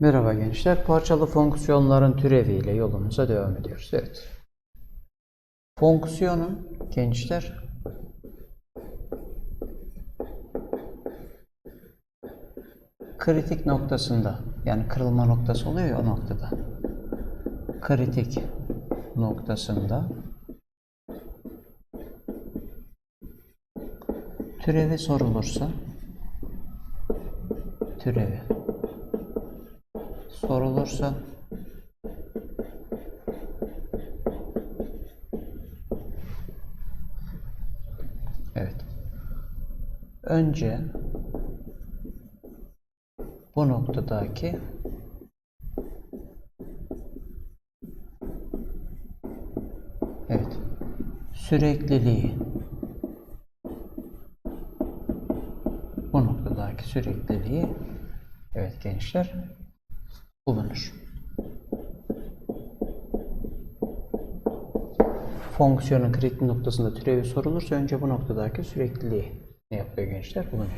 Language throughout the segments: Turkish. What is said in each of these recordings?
Merhaba gençler. Parçalı fonksiyonların türeviyle yolumuza devam ediyoruz. Evet. Fonksiyonun gençler kritik noktasında yani kırılma noktası oluyor ya o noktada. Kritik noktasında türevi sorulursa türevi sorulursa Evet. Önce bu noktadaki Evet. Sürekliliği bu noktadaki sürekliliği evet gençler bulunur. Fonksiyonun kritik noktasında türevi sorulursa önce bu noktadaki sürekliliği ne yapıyor gençler? Bulunuyor.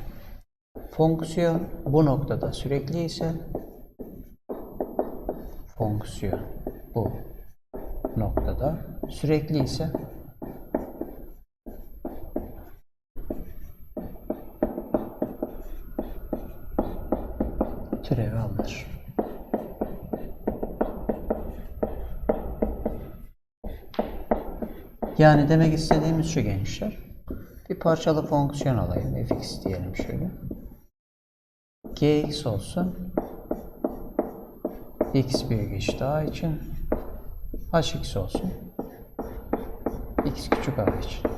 Fonksiyon bu noktada sürekli ise fonksiyon bu noktada sürekli ise türevi alınır. Yani demek istediğimiz şu gençler. Bir parçalı fonksiyon alayım. fx diyelim şöyle. gx olsun. x büyük eşit a için. hx olsun. x küçük a için.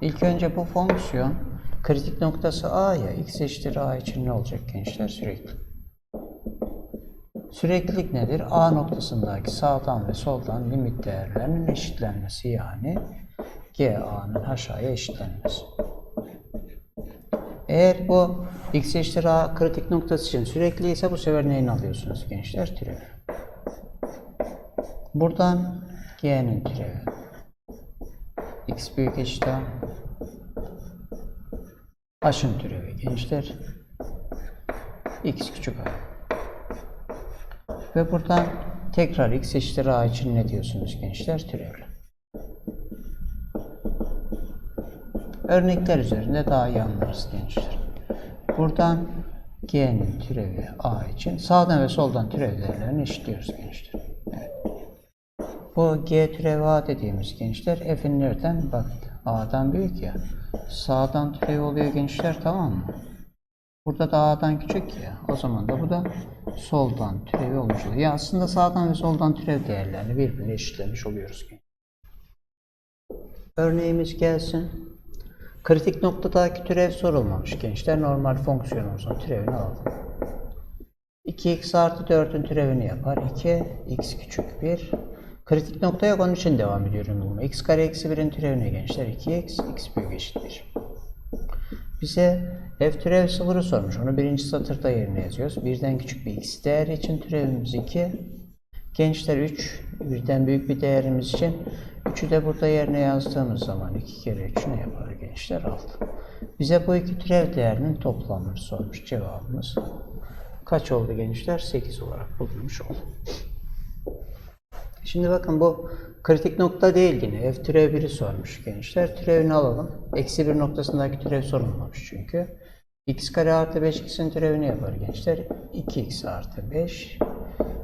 İlk önce bu fonksiyon kritik noktası a ya x eşittir a için ne olacak gençler? Sürekli. Süreklilik nedir? A noktasındaki sağdan ve soldan limit değerlerinin eşitlenmesi yani G A'nın aşağıya eşitlenmesi. Eğer bu x eşittir A kritik noktası için sürekli ise bu sefer neyini alıyorsunuz gençler? Türevi. Buradan G'nin türevi. x büyük eşit A. H'ın türevi gençler. x küçük A. Ve buradan tekrar x eşittir a için ne diyorsunuz gençler? Türevli. Örnekler üzerinde daha iyi anlarız gençler. Buradan g'nin türevi a için sağdan ve soldan türev değerlerini eşitliyoruz gençler. Bu g türevi a dediğimiz gençler f'in nereden? Bak a'dan büyük ya. Sağdan türevi oluyor gençler tamam mı? Burada da a'dan küçük ya. O zaman da bu da soldan türevi olmuş oluyor. Ya aslında sağdan ve soldan türev değerlerini birbirine eşitlemiş oluyoruz. Örneğimiz gelsin. Kritik noktadaki türev sorulmamış gençler. Normal fonksiyonumuzun türevini alalım. 2x artı 4'ün türevini yapar. 2, x küçük 1. Kritik nokta yok onun için devam ediyorum x kare eksi 1'in türevine gençler 2x, x büyük eşit 1. Bize f türev sıfırı sormuş. Onu birinci satırda yerine yazıyoruz. Birden küçük bir x değeri için türevimiz 2. Gençler 3. Birden büyük bir değerimiz için 3'ü de burada yerine yazdığımız zaman 2 kere 3 ne yapar gençler? 6. Bize bu iki türev değerinin toplamını sormuş. Cevabımız kaç oldu gençler? 8 olarak bulunmuş oldu. Şimdi bakın bu kritik nokta değil yine. F türev 1'i sormuş gençler. Türevini alalım. Eksi 1 noktasındaki türev sorulmamış çünkü. x kare artı 5x'in türevini yapar gençler. 2x artı 5.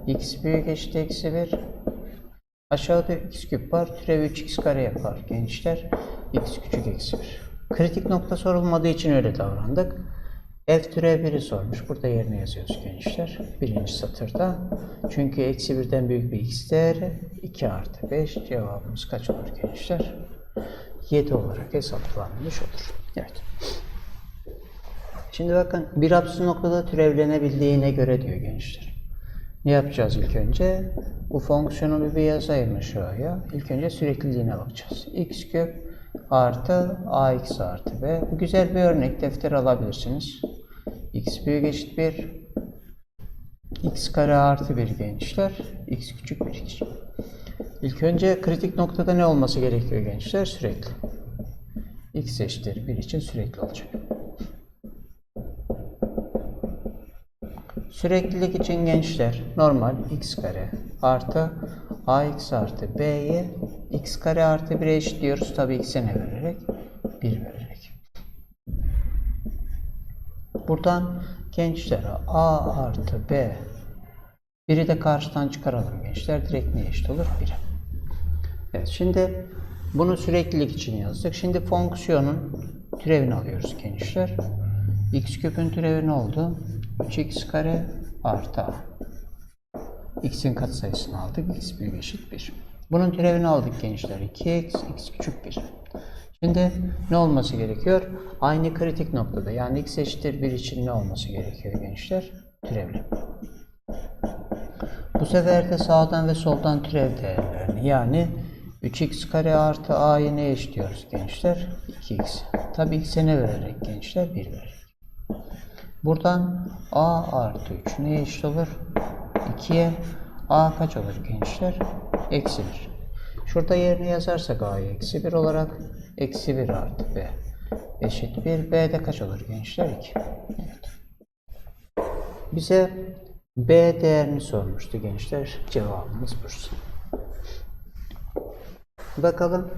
x büyük eşit eksi 1. Aşağıda x küp var. Türev 3x kare yapar gençler. x küçük eksi 1. Kritik nokta sorulmadığı için öyle davrandık. F türev 1'i sormuş. Burada yerine yazıyoruz gençler. Birinci satırda. Çünkü eksi birden büyük bir x değeri 2 artı 5 cevabımız kaç olur gençler? 7 olarak hesaplanmış olur. Evet. Şimdi bakın bir apsis noktada türevlenebildiğine göre diyor gençler. Ne yapacağız ilk önce? Bu fonksiyonu bir yazayım aşağıya. İlk önce sürekliliğine bakacağız. x küp artı ax artı b. Bu güzel bir örnek defter alabilirsiniz. X büyük eşit 1 x kare artı 1 gençler. x küçük 1 x. İlk önce kritik noktada ne olması gerekiyor gençler? Sürekli. x eşittir 1 için sürekli olacak. Sürekli Süreklilik için gençler normal x kare artı ax artı b'yi x kare artı 1'e eşitliyoruz. Tabi x'e ne vererek? 1 vererek. Buradan gençler a artı b biri de karşıdan çıkaralım gençler. Direkt ne eşit olur? 1'e. Evet şimdi bunu süreklilik için yazdık. Şimdi fonksiyonun türevini alıyoruz gençler. x küpün türevi ne oldu? 3x kare artı x'in katsayısını aldık. x büyük eşit 1. Bunun türevini aldık gençler. 2x, x küçük 1. Şimdi ne olması gerekiyor? Aynı kritik noktada yani x eşittir 1 için ne olması gerekiyor gençler? Türevli. Bu sefer de sağdan ve soldan türev değerlerini yani 3x kare artı a'yı ne eşitliyoruz gençler? 2x. Tabi x'e ne vererek gençler? 1 vererek. Buradan a artı 3 neye eşit olur? 2'ye a kaç olur gençler? Eksi 1. Şurada yerine yazarsak a'yı eksi 1 olarak eksi 1 artı b eşit 1. b'de kaç olur gençler? 2. Evet. Bize b değerini sormuştu gençler. Cevabımız burası. Bakalım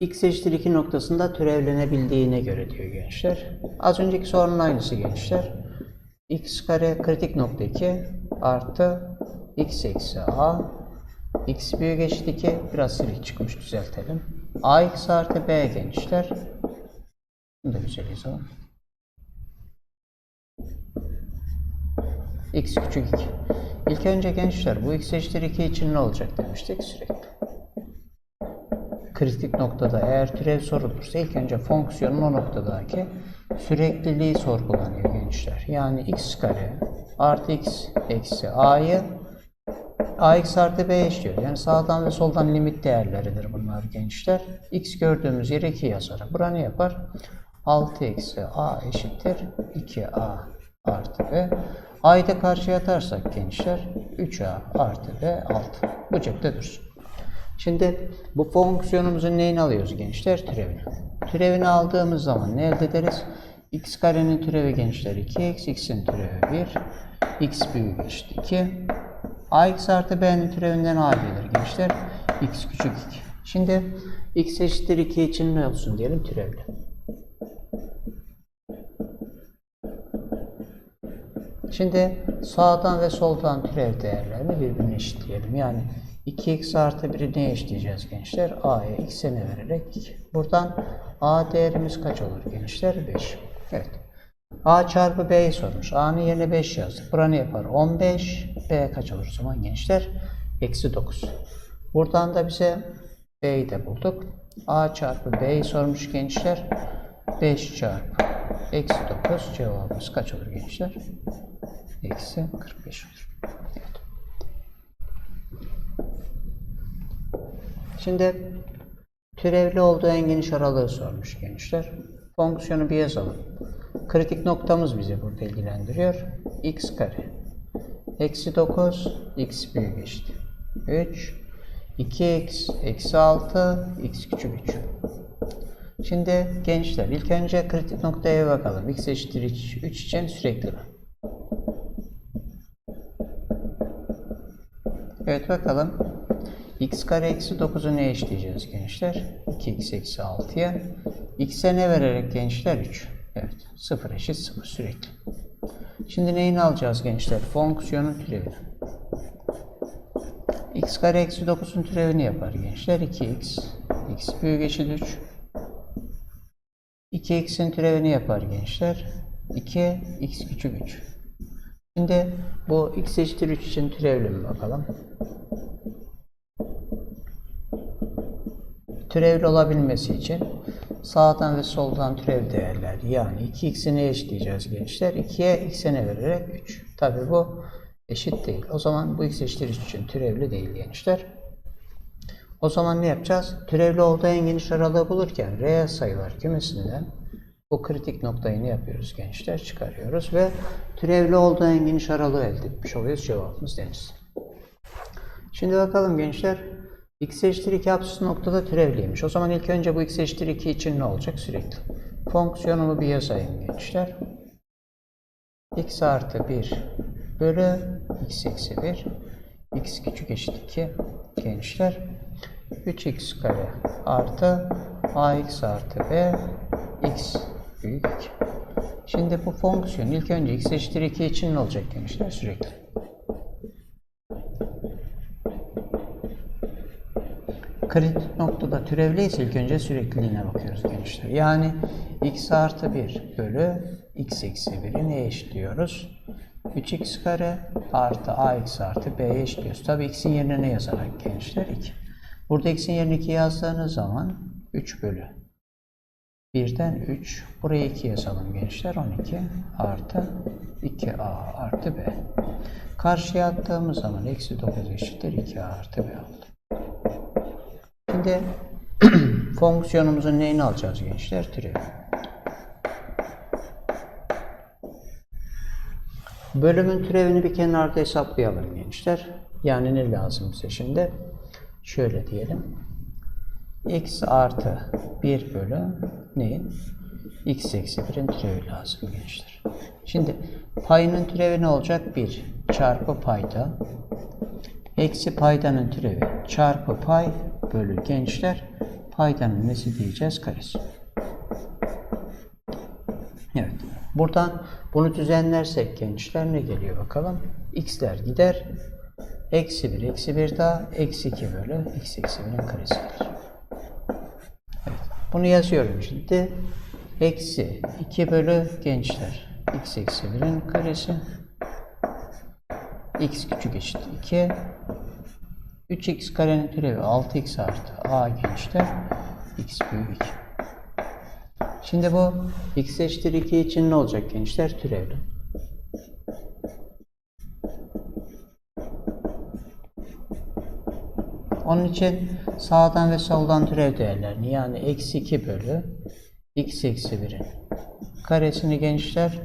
x eşittir 2 noktasında türevlenebildiğine göre diyor gençler. Az önceki sorunun aynısı gençler. x kare kritik nokta 2 artı x eksi a x büyük eşit 2 biraz silik çıkmış düzeltelim. ax artı b gençler. Bunu da güzel yazalım. x küçük 2. İlk önce gençler bu x eşittir 2 için ne olacak demiştik sürekli kritik noktada eğer türev sorulursa ilk önce fonksiyonun o noktadaki sürekliliği sorgulanıyor gençler. Yani x kare artı x eksi a'yı ax artı b eşliyor. Yani sağdan ve soldan limit değerleridir bunlar gençler. x gördüğümüz yere 2 yazarım. Bura ne yapar? 6 eksi a eşittir 2a artı b. a'yı da karşıya atarsak gençler 3a artı b 6. Bu cepte dursun. Şimdi bu fonksiyonumuzun neyini alıyoruz gençler? Türevini. Türevini aldığımız zaman ne elde ederiz? x karenin türevi gençler 2x, x'in türevi 1, x büyük eşit 2. ax artı b'nin türevinden a gelir gençler. x küçük 2. Şimdi x eşittir 2 için ne olsun diyelim türevli. Şimdi sağdan ve soldan türev değerlerini birbirine eşitleyelim. Yani 2x artı 1'i neye eşitleyeceğiz gençler? a'ya x'e ne vererek? Buradan a değerimiz kaç olur gençler? 5. Evet. A çarpı b'yi sormuş. a'nın yerine 5 yazdık. Bura ne yapar? 15. b kaç olur o zaman gençler? Eksi 9. Buradan da bize b'yi de bulduk. a çarpı b'yi sormuş gençler. 5 çarpı eksi 9 cevabımız kaç olur gençler? Eksi 45 olur. Evet. Şimdi türevli olduğu en geniş aralığı sormuş gençler. Fonksiyonu bir yazalım. Kritik noktamız bizi burada ilgilendiriyor. x kare. Eksi 9, x büyük eşit. 3, 2x, eksi 6, x küçük 3. Şimdi gençler ilk önce kritik noktaya bakalım. x eşittir 3, 3 için sürekli. Evet bakalım. x kare eksi 9'u ne eşleyeceğiz gençler? 2x eksi 6'ya. x'e ne vererek gençler? 3. Evet. 0 eşit 0 sürekli. Şimdi neyini alacağız gençler? Fonksiyonun türevini. x kare eksi 9'un türevini yapar gençler. 2x. x büyük eşit 3. 2x'in türevini yapar gençler. 2, x küçük 3. Şimdi bu x eşittir 3 için türevli mi bakalım? Türevli olabilmesi için sağdan ve soldan türev değerler yani 2x'i ne eşitleyeceğiz gençler? 2'ye x'e ne vererek 3. Tabi bu eşit değil. O zaman bu x eşittir 3 için türevli değil gençler. O zaman ne yapacağız? Türevli olduğu en geniş aralığı bulurken reel sayılar kümesinden bu kritik noktayı ne yapıyoruz gençler? Çıkarıyoruz ve türevli olduğu en geniş aralığı elde etmiş oluyoruz. Cevabımız deniz. Şimdi bakalım gençler. X eşittir 2 apsis noktada türevliymiş. O zaman ilk önce bu x eşittir 2 için ne olacak? Sürekli. Fonksiyonumu bir yazayım gençler. x artı 1 bölü x eksi 1 x küçük eşit 2 gençler 3x kare artı ax artı b x büyük 2. Şimdi bu fonksiyon ilk önce x eşittir 2 için ne olacak gençler sürekli. Kritik noktada türevliyse ilk önce sürekliliğine bakıyoruz gençler. Yani x artı 1 bölü x eksi 1'i neye eşitliyoruz? 3x kare artı ax artı b'ye eşitliyoruz. Tabii x'in yerine ne yazarak gençler? 2. Burada x'in yerine 2 yazdığınız zaman 3 bölü 1'den 3. Buraya 2 yazalım gençler. 12 artı 2a artı b. Karşıya attığımız zaman eksi 9 eşittir 2a artı b oldu. Şimdi fonksiyonumuzun neyini alacağız gençler? Türevi. Bölümün türevini bir kenarda hesaplayalım gençler. Yani ne lazım bize şimdi? Şöyle diyelim. x artı 1 bölü neyin? x eksi 1'in türevi lazım gençler. Şimdi payının türevi ne olacak? 1 çarpı payda eksi paydanın türevi çarpı pay bölü gençler paydanın nesi diyeceğiz karesi. Evet. Buradan bunu düzenlersek gençler ne geliyor bakalım. x'ler gider. Eksi 1, eksi 1 daha eksi 2 bölü x eksi 1'in karesi gelir. Evet. Bunu yazıyorum şimdi. Eksi 2 bölü gençler. x eksi 1'in karesi. x küçük eşit 2. 3x karenin türevi 6x artı a gençler. x büyük 2. Şimdi bu x eşittir 2 için ne olacak gençler? Türevli. Onun için sağdan ve soldan türev değerlerini yani eksi 2 bölü x eksi 1'in karesini gençler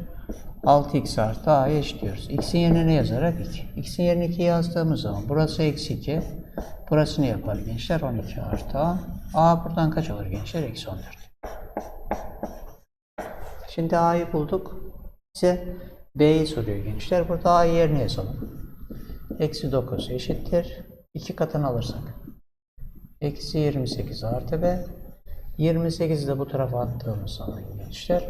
6x artı a'ya eşitliyoruz. x'in yerine ne yazarak 2. x'in yerine 2 yazdığımız zaman burası eksi 2. Burası ne yapar gençler? 12 artı a. a buradan kaç olur gençler? Eksi 14. Şimdi a'yı bulduk. Bize b'yi soruyor gençler. Burada a'yı yerine yazalım. Eksi 9 eşittir. 2 katını alırsak. Eksi 28 artı b. 28'i de bu tarafa attığımız zaman gençler.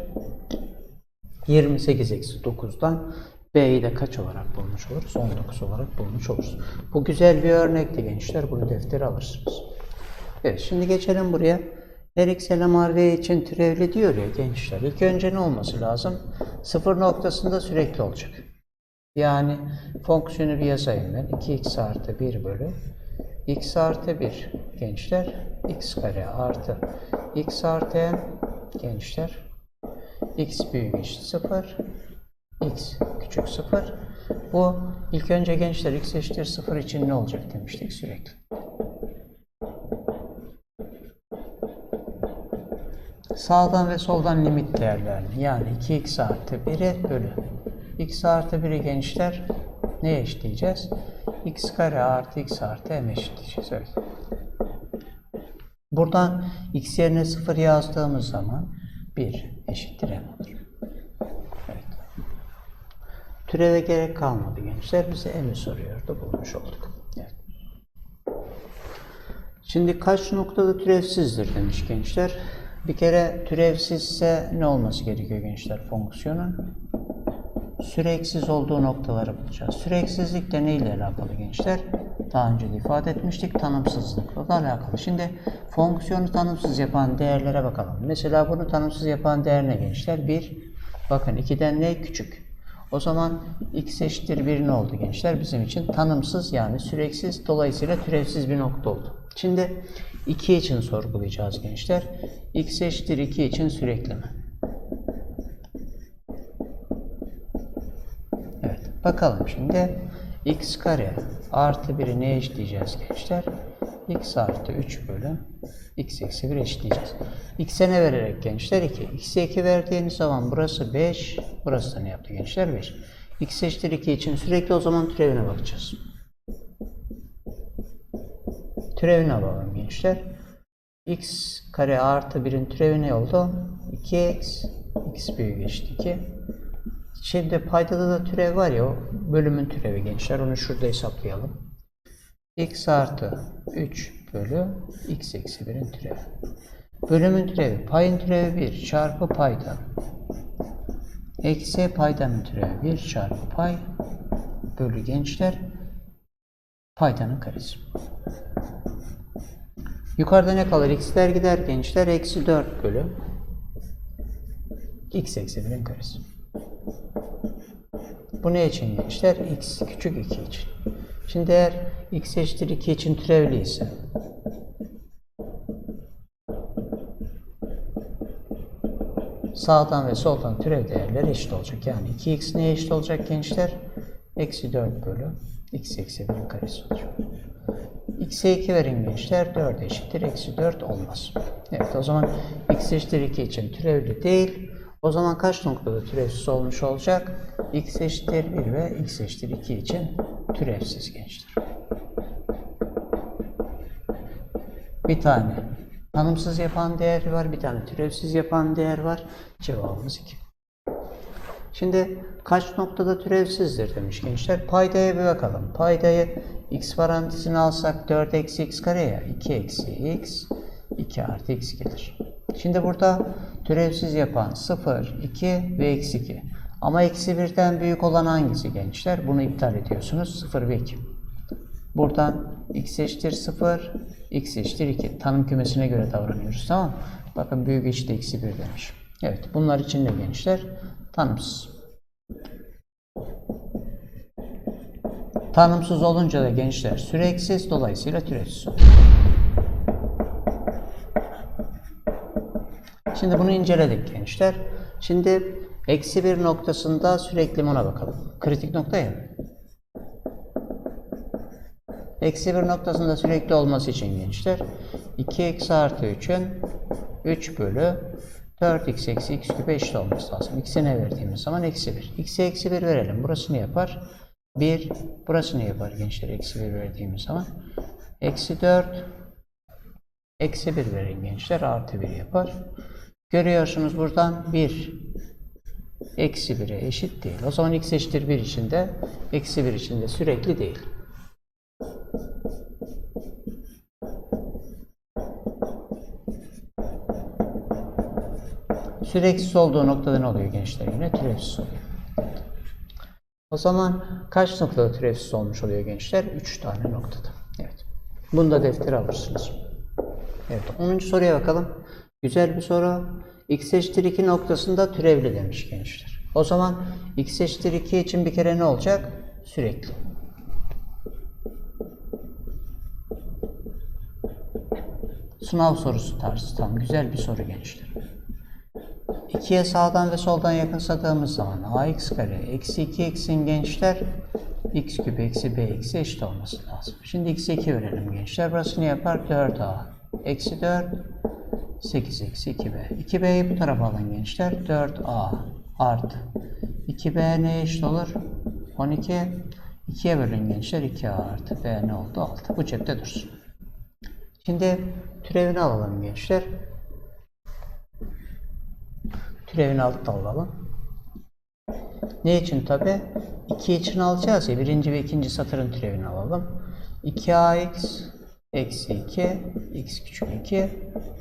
28 eksi 9'dan b'yi de kaç olarak bulmuş oluruz? 19 olarak bulmuş oluruz. Bu güzel bir örnekti gençler. Bunu deftere alırsınız. Evet şimdi geçelim buraya. Her x eleman v için türevli diyor ya gençler. İlk önce ne olması lazım? Sıfır noktasında sürekli olacak. Yani fonksiyonu bir yazayım ben. 2x artı 1 bölü x artı 1 gençler. x kare artı x artı n gençler. x büyük eşit 0. x küçük 0. Bu ilk önce gençler x eşittir 0 için ne olacak demiştik sürekli. Sağdan ve soldan limit değerlerini yani 2x artı 1'e bölü x artı 1'i gençler neye eşitleyeceğiz? x kare artı x artı m eşitleyeceğiz. Evet. Buradan x yerine 0 yazdığımız zaman 1 eşittir m olur. Evet. Türeve gerek kalmadı gençler. Bize m'i soruyordu. Bulmuş olduk. Evet. Şimdi kaç noktada türevsizdir demiş gençler. Bir kere türevsizse ne olması gerekiyor gençler fonksiyonun? Süreksiz olduğu noktaları bulacağız. Süreksizlik de neyle alakalı gençler? Daha önce de ifade etmiştik. Tanımsızlıkla da alakalı. Şimdi fonksiyonu tanımsız yapan değerlere bakalım. Mesela bunu tanımsız yapan değer ne gençler? 1. Bakın 2'den ne? Küçük. O zaman x eşittir 1 ne oldu gençler? Bizim için tanımsız yani süreksiz dolayısıyla türevsiz bir nokta oldu. Şimdi 2 için sorgulayacağız gençler. x eşittir 2 için sürekli mi? Evet. Bakalım şimdi. x kare artı 1'i neye eşitleyeceğiz gençler? x artı 3 bölü x eksi 1 eşitleyeceğiz. x'e ne vererek gençler? 2. x'e 2 verdiğiniz zaman burası 5. Burası da ne yaptı gençler? 5. x eşittir 2 için sürekli o zaman türevine bakacağız. Türevine alalım gençler. x kare artı 1'in türevi ne oldu? 2x. x büyük eşit 2. Şimdi paydada da türev var ya bölümün türevi gençler. Onu şurada hesaplayalım. x artı 3 bölü x eksi 1'in türevi. Bölümün türevi payın türevi 1 çarpı payda. Eksi paydanın türevi 1 çarpı pay bölü gençler paydanın karesi. Yukarıda ne kalır? X'ler gider gençler. Eksi 4 bölü x eksi 1'in karesi. Bu ne için gençler? x küçük 2 için. Şimdi eğer x eşittir 2 için türevli ise sağdan ve soldan türev değerleri eşit olacak. Yani 2x neye eşit olacak gençler? Eksi 4 bölü x eksi 1'in karesi olacak. x'e 2 verin gençler. 4 eşittir. Eksi 4 olmaz. Evet o zaman x eşittir 2 için türevli değil. O zaman kaç noktada türevsiz olmuş olacak? x eşittir 1 ve x eşittir 2 için türevsiz gençler. Bir tane tanımsız yapan değer var, bir tane türevsiz yapan değer var. Cevabımız 2. Şimdi kaç noktada türevsizdir demiş gençler. Paydaya bir bakalım. Paydayı x parantezine alsak 4 eksi x kare ya 2 eksi x 2 artı x gelir. Şimdi burada türevsiz yapan 0, 2 ve eksi 2. Ama eksi 1'den büyük olan hangisi gençler? Bunu iptal ediyorsunuz. 0 ve 2. Buradan x eşittir 0, x eşittir 2. Tanım kümesine göre davranıyoruz tamam? Bakın büyük eşit eksi 1 demiş. Evet bunlar için de gençler tanımsız. Tanımsız olunca da gençler süreksiz dolayısıyla türevsiz olur. Şimdi bunu inceledik gençler. Şimdi eksi bir noktasında sürekli ona bakalım. Kritik nokta ya. Eksi bir noktasında sürekli olması için gençler 2x artı 3'ün 3 bölü 4x eksi x küp eşit olması lazım. X'ine verdiğimiz zaman eksi 1. X'e eksi 1 verelim. Burası ne yapar? 1. Burası ne yapar gençler? Eksi 1 verdiğimiz zaman. Eksi 4. Eksi 1 verin gençler. Artı 1 yapar. Görüyorsunuz buradan 1 eksi 1'e eşit değil. O zaman x eşittir 1 içinde eksi 1 içinde sürekli değil. Süreksiz olduğu noktada ne oluyor gençler? Yine türevsiz oluyor. O zaman kaç noktada türevsiz olmuş oluyor gençler? 3 tane noktada. Evet. Bunu da deftere alırsınız. Evet. 10. soruya bakalım. Güzel bir soru. X eşittir 2 noktasında türevli demiş gençler. O zaman x eşittir 2 için bir kere ne olacak? Sürekli. Sınav sorusu tarzı tam güzel bir soru gençler. 2'ye sağdan ve soldan yakınsadığımız zaman ax kare eksi 2x'in gençler x küp eksi b eksi eşit olması lazım. Şimdi x'e 2 verelim gençler. Burası ne yapar? 4a eksi 4 8 eksi 2b. 2b'yi bu tarafa alın gençler. 4a artı 2b neye eşit olur? 12 2'ye bölün gençler. 2a artı b ne oldu? 6. Bu cepte dursun. Şimdi türevini alalım gençler. Türevini altta alalım. Ne için tabi? 2 için alacağız ya. Birinci ve ikinci satırın türevini alalım. 2ax eksi 2 x küçük 2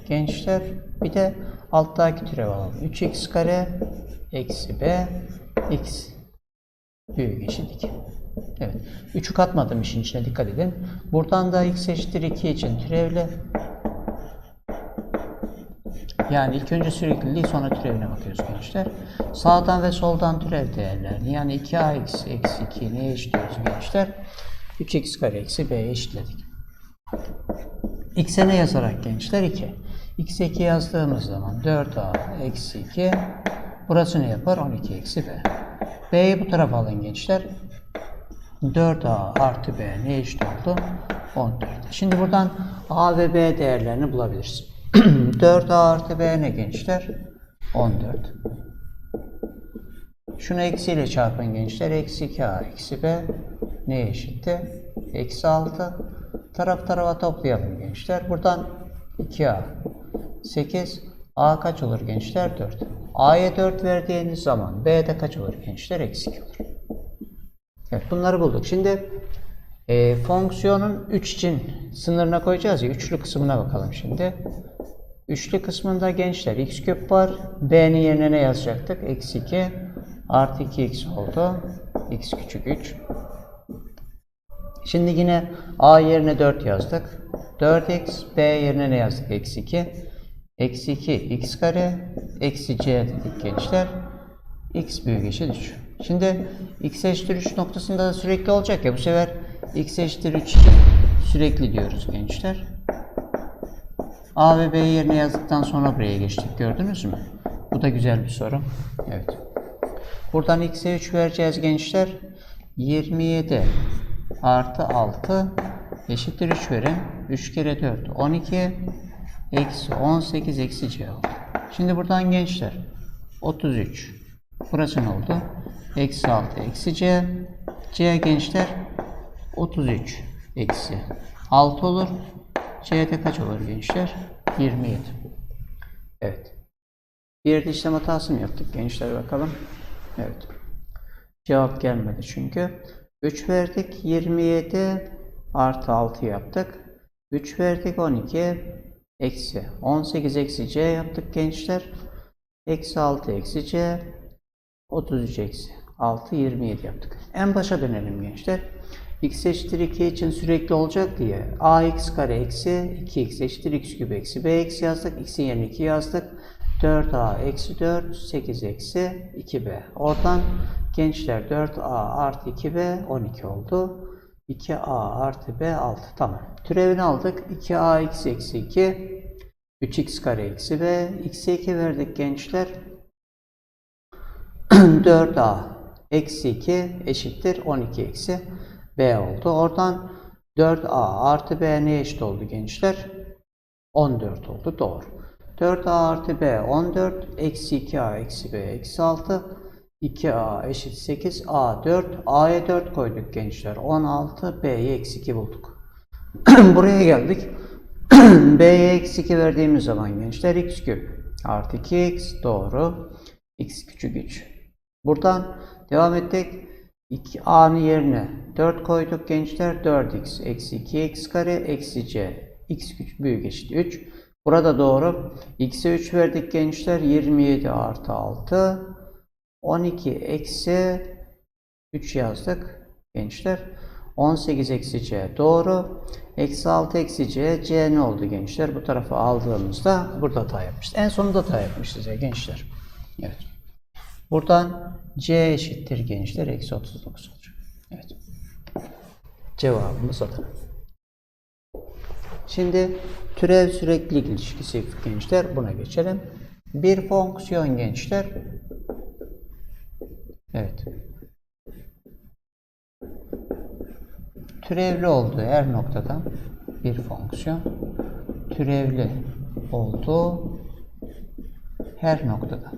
gençler bir de alttaki türev alalım. 3x kare eksi b x büyük eşit 2. Evet. 3'ü katmadım işin içine dikkat edin. Buradan da x eşittir 2 için türevle yani ilk önce sürekliliği sonra türevine bakıyoruz gençler. Sağdan ve soldan türev değerlerini yani 2ax eksi 2 neye eşitliyoruz gençler? 3x kare eksi b'ye eşitledik. X'e ne yazarak gençler? 2. x'e 2 yazdığımız zaman 4a eksi 2 burası ne yapar? 12 eksi b. b'yi bu tarafa alın gençler. 4a artı b ne eşit oldu? 14. Şimdi buradan a ve b değerlerini bulabiliriz. 4a artı b ne gençler? 14. Şunu eksiyle çarpın gençler. Eksi 2a eksi b ne eşitti? Eksi 6. Taraf tarafa toplayalım gençler. Buradan 2a 8. a kaç olur gençler? 4. A'ya 4 verdiğiniz zaman B'de kaç olur gençler? Eksi 2 olur. Evet bunları bulduk. Şimdi e, fonksiyonun 3 için sınırına koyacağız ya. Üçlü kısmına bakalım şimdi. Üçlü kısmında gençler x küp var. B'nin yerine ne yazacaktık? Eksi 2 artı 2x oldu. x küçük 3. Şimdi yine a yerine 4 yazdık. 4x, b yerine ne yazdık? Eksi 2. Eksi 2 x kare, eksi c dedik gençler. x büyük eşit 3. Şimdi x eşittir 3 noktasında da sürekli olacak ya bu sefer x eşittir 3 için sürekli diyoruz gençler. A ve B yerine yazdıktan sonra buraya geçtik. Gördünüz mü? Bu da güzel bir soru. Evet. Buradan x'e 3 vereceğiz gençler. 27 artı 6 eşittir 3 verin. 3 kere 4 12 eksi 18 eksi c oldu. Şimdi buradan gençler 33 burası ne oldu? Eksi 6 eksi c c gençler 33 eksi 6 olur. C'de kaç olur gençler? 27. Evet. Bir yerde işlem hatası mı yaptık gençler bakalım. Evet. Cevap gelmedi çünkü. 3 verdik 27 artı 6 yaptık. 3 verdik 12 eksi 18 eksi c yaptık gençler. Eksi 6 eksi c 33 eksi 6 27 yaptık. En başa dönelim gençler. x eşittir 2 için sürekli olacak diye ax kare eksi 2x eşittir x küp eksi bx yazdık. x'in yerine 2 yazdık. 4a eksi 4 8 eksi 2b. Oradan gençler 4a artı 2b 12 oldu. 2a artı b 6. Tamam. Türevini aldık. 2ax eksi 2 3x kare eksi b. x'e 2 verdik gençler. 4a eksi 2 eşittir 12 eksi b oldu. Oradan 4a artı b ne eşit oldu gençler? 14 oldu. Doğru. 4a artı b 14 eksi 2a eksi b eksi 6 2a eşit 8 a 4 a'ya 4 koyduk gençler 16 b'ye eksi 2 bulduk. Buraya geldik. b'ye eksi 2 verdiğimiz zaman gençler x küp artı 2x doğru x küçük 3. Buradan devam ettik. 2a'nın yerine 4 koyduk gençler. 4x eksi 2x kare eksi c. x küçük büyük eşit 3. Burada doğru. x'e 3 verdik gençler. 27 artı 6. 12 eksi 3 yazdık gençler. 18 eksi c doğru. Eksi 6 eksi c. c ne oldu gençler? Bu tarafa aldığımızda burada hata yapmışız. En sonunda hata yapmışız ya gençler. Evet. Buradan c eşittir gençler. Eksi 39 olacak. Evet. Cevabımız Adana. Şimdi türev süreklilik ilişkisi gençler buna geçelim. Bir fonksiyon gençler. Evet. Türevli olduğu her noktada bir fonksiyon türevli olduğu her noktada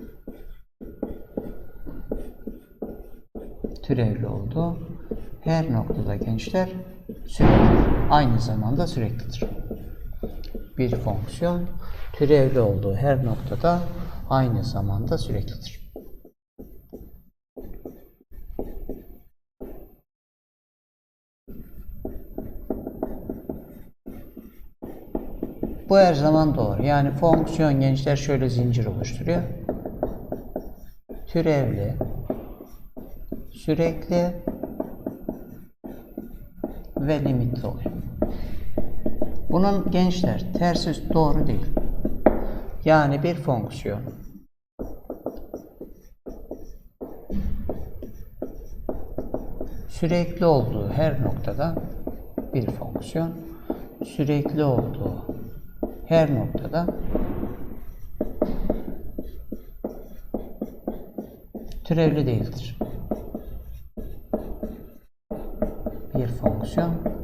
türevli olduğu her noktada gençler sürekli aynı zamanda süreklidir. Bir fonksiyon türevli olduğu her noktada aynı zamanda süreklidir. Bu her zaman doğru. Yani fonksiyon gençler şöyle zincir oluşturuyor. Türevli, sürekli ve limitli oluyor. Bunun gençler tersi doğru değil. Yani bir fonksiyon sürekli olduğu her noktada bir fonksiyon sürekli olduğu her noktada türevli değildir. Bir fonksiyon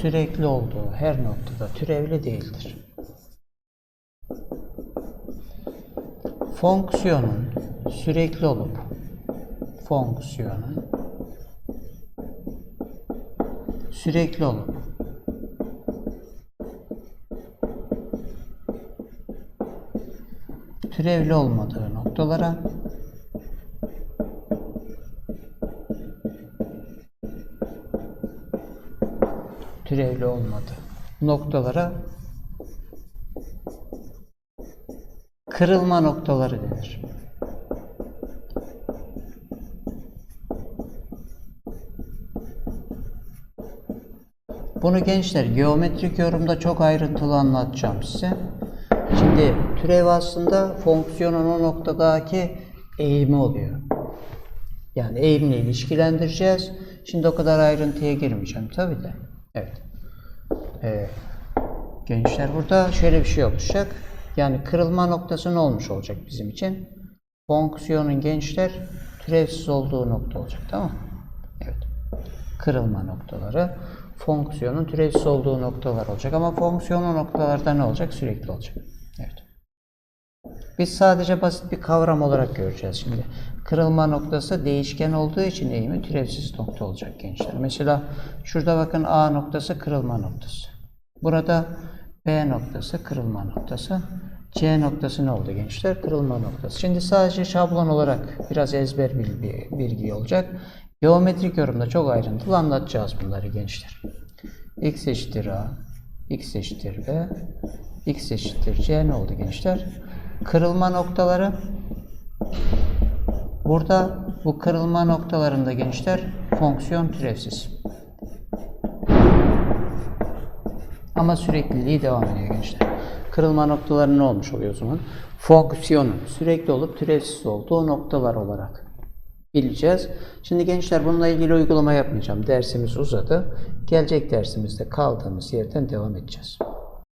sürekli olduğu her noktada türevli değildir. Fonksiyonun sürekli olup fonksiyonun sürekli olup türevli olmadığı noktalara türevli olmadığı noktalara kırılma noktaları denir. Bunu gençler geometrik yorumda çok ayrıntılı anlatacağım size. Şimdi türev aslında fonksiyonun o noktadaki eğimi oluyor. Yani eğimle ilişkilendireceğiz. Şimdi o kadar ayrıntıya girmeyeceğim tabii de. Evet. Ee, gençler burada şöyle bir şey olacak. Yani kırılma noktası ne olmuş olacak bizim için? Fonksiyonun gençler türevsiz olduğu nokta olacak. Tamam mı? Evet. Kırılma noktaları fonksiyonun türevsiz olduğu noktalar olacak. Ama fonksiyonun noktalarda ne olacak? Sürekli olacak. Evet. Biz sadece basit bir kavram olarak göreceğiz şimdi. Kırılma noktası değişken olduğu için eğimi türevsiz nokta olacak gençler. Mesela şurada bakın A noktası kırılma noktası. Burada B noktası kırılma noktası. C noktası ne oldu gençler? Kırılma noktası. Şimdi sadece şablon olarak biraz ezber bilgi, bilgi olacak. Geometrik yorumda çok ayrıntılı anlatacağız bunları gençler. X eşittir A, X eşittir B, X eşittir C ne oldu gençler? Kırılma noktaları Burada bu kırılma noktalarında gençler fonksiyon türevsiz. Ama sürekliliği devam ediyor gençler. Kırılma noktaları ne olmuş oluyor o zaman? Fonksiyonun sürekli olup türevsiz olduğu noktalar olarak bileceğiz. Şimdi gençler bununla ilgili uygulama yapmayacağım. Dersimiz uzadı. Gelecek dersimizde kaldığımız yerden devam edeceğiz.